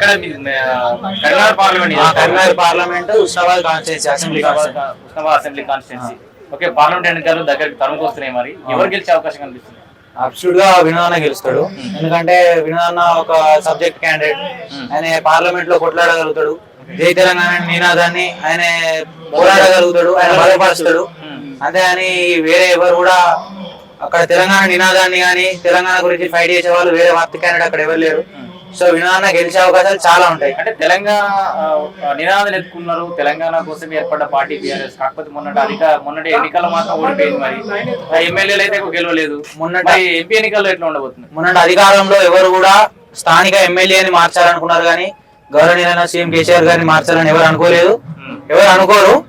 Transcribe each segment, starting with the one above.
Karimnagar parliament Husnabad constituency assembly assembly constituency. Okay parliament ఎన్నికలు దగ్గరికి తరుముకు వస్తున్నాయి మరి. ఎవరు గెలిచే అవకాశం కనిపిస్తుంది? అబ్సల్యూట్గా వినోదన్న గెలుస్తాడు. ఎందుకంటే వినోదన్న ఒక సబ్జెక్ట్ క్యాండిడేట్. ఆయన పార్లమెంట్లో కొట్లాడగలుగుతాడు జై తెలంగాణ నినాదాన్ని ఆయన పోరాడగలుగుతాడు. ఆయన బలపరుస్తాడు. అంతేగాని వేరే ఎవరు కూడా అక్కడ తెలంగాణ నినాదాన్ని కానీ తెలంగాణ గురించి ఫైట్ చేసే వాళ్ళు వేరే వర్త్ క్యాండిడేట్ అక్కడ ఎవరు లేరు. సో వినోదన్న గెలిచే అవకాశాలు చాలా ఉంటాయి. అంటే తెలంగాణ నినాదాలు ఎత్తుకున్నారు. తెలంగాణ కోసం ఏర్పడ్డ పార్టీ బీఆర్ఎస్. కాకపోతే మొన్నటి అధిక మొన్నటి ఎన్నికల్లో మాత్రం ఓడిపోయింది మరి. ఎమ్మెల్యేలు అయితే గెలవలేదు. మొన్నటి- ఎంపీ ఎన్నికల్లో ఎట్లా ఉండబోతుంది? మొన్నటి అధికారంలో ఎవరు కూడా స్థానిక ఎమ్మెల్యేని మార్చాలనుకున్నారు కానీ గౌరవనీయులైన సీఎం కేసీఆర్ గారిని మార్చాలని ఎవరు అనుకోలేదు. ఎవరు అనుకోరు.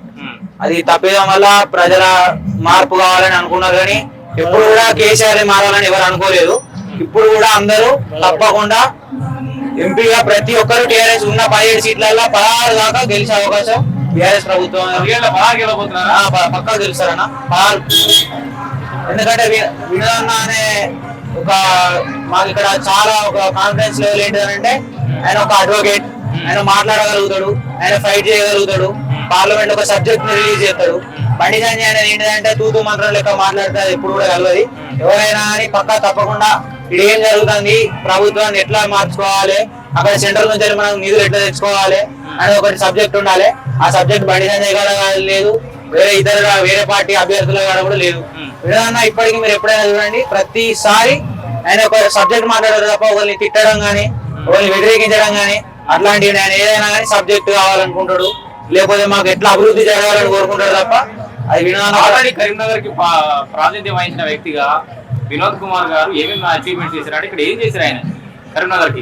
అది తప్పిదం వల్ల ప్రజల మార్పు కావాలని అనుకున్నారు కానీ ఎప్పుడు కూడా కేసీఆర్ మారాలని ఎవరు అనుకోలేదు. ఇప్పుడు కూడా అందరూ తప్పకుండా ఎంపీగా ప్రతి ఒక్కరు టీఆర్ఎస్ ఉన్న పదిహేడు సీట్లలో పదహారు దాకా గెలిచే అవకాశం టీఆర్ఎస్ ప్రభుత్వం పక్కా గెలుస్తారన్న. పదహారు. ఎందుకంటే వినోదన్న అనే ఒక మాకు ఇక్కడ చాలా ఒక కాన్ఫిడెన్స్ లెవెల్ ఏంటంటే ఆయన ఒక అడ్వకేట్ ఆయన మాట్లాడగలుగుతాడు. ఆయన ఫైట్ చేయగలుగుతాడు. పార్లమెంట్ ఒక సబ్జెక్ట్ని రిలీజ్ చేస్తాడు. బండి సంజయ్ అనేది ఏంటంటే తూతూ మంత్రం లెక్క మాట్లాడితే అది ఎప్పుడు కూడా కలవది. ఎవరైనా అని పక్కా తప్పకుండా ఇది ఏం జరుగుతుంది? ప్రభుత్వాన్ని ఎట్లా మార్చుకోవాలి? అక్కడ సెంట్రల్ నుంచి మనం నిధులు ఎట్లా తెచ్చుకోవాలి? అనేది ఒకటి సబ్జెక్ట్ ఉండాలి. ఆ సబ్జెక్ట్ బండి సంజయ్ గారు లేదు. వేరే ఇతర వేరే పార్టీ అభ్యర్థుల కాడ కూడా లేదు. విధాన ఇప్పటికీ మీరు ఎప్పుడైనా చూడండి ప్రతిసారి ఆయన ఒక సబ్జెక్ట్ మాట్లాడారు తప్ప ఒకరిని తిట్టడం గానీ ఒకరిని వ్యతిరేకించడం గానీ అట్లాంటివి ఆయన ఏదైనా కానీ సబ్జెక్ట్ కావాలనుకుంటాడు. లేకపోతే మాకు ఎట్లా అభివృద్ధి జరగాలని కోరుకుంటాడు తప్ప అది విధానం ఆల్రెడీ కరీంనగర్కి ప్రాతినిధ్యం వహించిన వ్యక్తిగా వినోద్ కుమార్ గారు ఏమేమి అచీవ్మెంట్ చేశారు ఇక్కడ ఏం చేశారు ఆయన? కరీంనగర్కి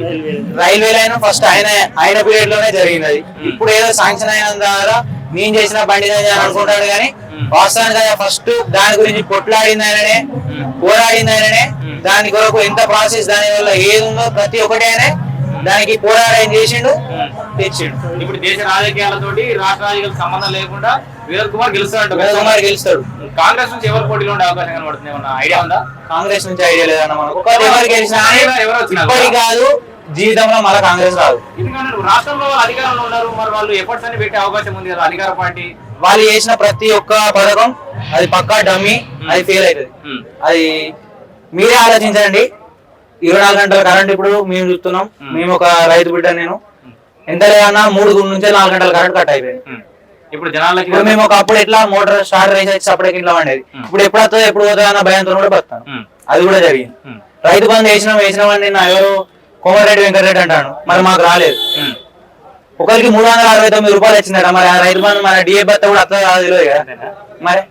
రైల్వే లైన్ ఫస్ట్ ఆయన ఆయన పీరియడ్లోనే జరిగింది అది. ఇప్పుడు ఏదో శాంక్షన్ అయిన ద్వారా నేను చేసిన బండి అనుకుంటాడు కానీ వాస్తవానికి ఫస్ట్ దాని గురించి కొట్లాడింది ఆయననే పోరాడింది ఆయననే. దాని కొరకు ఎంత ప్రాసెస్ దాని వల్ల ఏది ఉందో ప్రతి ఒక్కటి ఆయనే దానికి పోరాటం చేసిండు తెచ్చిండు. ఇప్పుడు దేశ రాజకీయాలతోటి రాష్ట్ర రాజకీయాలకు సంబంధం లేకుండా వినోద్ కుమార్ గెలుస్తారంట వినోద్ కుమార్ గెలుస్తాడు. కాంగ్రెస్ నుంచి ఎవరు పోటీలో ఉండే అవకాశం కనబడుతుంది? ఏమన్నా ఐడియా ఉందా? కాంగ్రెస్ నుంచి ఐడియా లేదన్న మనకు. ఒకరు ఎవరు గెలిచినా ఇప్పటి కాదు జీవితంలో మళ్ళీ కాంగ్రెస్ రాదు. రాష్ట్రంలో వాళ్ళు అధికారంలో ఉన్నారు మరి వాళ్ళు ఎఫర్ట్స్ అని పెట్టే అవకాశం ఉంది కదా అధికార పార్టీ. వాళ్ళు చేసిన ప్రతి ఒక్క పథకం అది పక్కా డమ్మీ అది ఫెయిల్ అవుతుంది. అది మీరే ఆలోచించండి. ఇరవై నాలుగు గంటల కరెంట్ ఇప్పుడు మేము చూస్తున్నాం. మేము. ఒక రైతు బిడ్డ నేను. ఎంత లేదన్నా మూడు నుంచి నాలుగు గంటల కరెంట్ కట్ అయిపోయింది. ఇప్పుడు జనాలకి ఇప్పుడు మేము ఒక అప్పుడు ఎట్లా మోటార్ స్టార్ట్ రేసి వచ్చి అప్పటికి ఇంట్లో వండేది ఇప్పుడు ఎప్పుడు వస్తుందో ఎప్పుడు పోతుందో అన్న భయంతో కూడా బతాను. అది కూడా జరిగింది. రైతు బంధు వేసినాం వేసినాం అని నా ఎవరు? కోమరెడ్డి వెంకటరెడ్డి అంటాను మరి మాకు రాలేదు. ఒకరికి మూడు వందల అరవై తొమ్మిది రూపాయలు వచ్చిందట మరి ఆ రైతు బంధు మన డిఏ బత్త కూడా అట్లా తెలియదు కదా. మరి?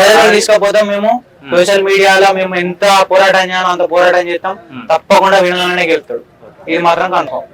ప్రజలకు తీసుకుపోతాం మేము. సోషల్ మీడియాలో మేము ఎంత పోరాటం చేయాలో అంత పోరాటం చేస్తాం. తప్పకుండా వినోదనే గెలుస్తాడు. ఇది మాత్రం కన్ఫర్మ్